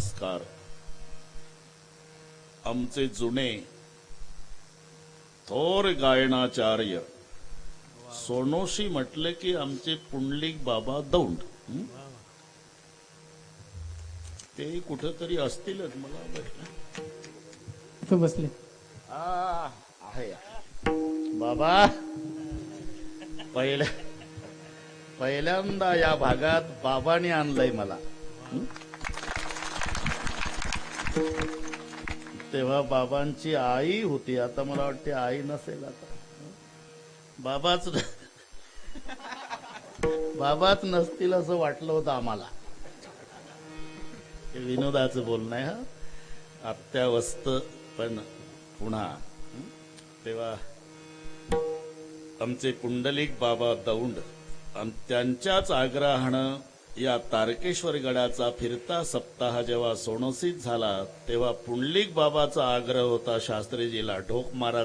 नमस्कार आमचे जुने थोर गायनाचार्य सोनोशी म्हटले की आमचे पुंडलिक बाबा दौंड? ते कुठेतरी असतीलच मला वाटलं. बसले आ, आहे बाबा पहिल्या पहिल्यांदा या भागात बाबाने आणलंय मला हं? तेव्हा बाबांची आई होती. आता मला वाटते आई नसेल आता. बाबाच बाबाच नसतील असं वाटलं होतं आम्हाला. विनोदाच विनोदाचं बोलणं आहे हा? अत्यावस्त पण पुन्हा तेव्हा आमचे पुंडलिक बाबा दौंड आणि त्यांच्याच आग्रहानं या तारकेश्वर गडाचा फिरता सप्ताह जेव्हा सोनोसीत झाला तेव्हा पुंडलिक बाबाचा आग्रह होता शास्त्रीजीला ढोक मारा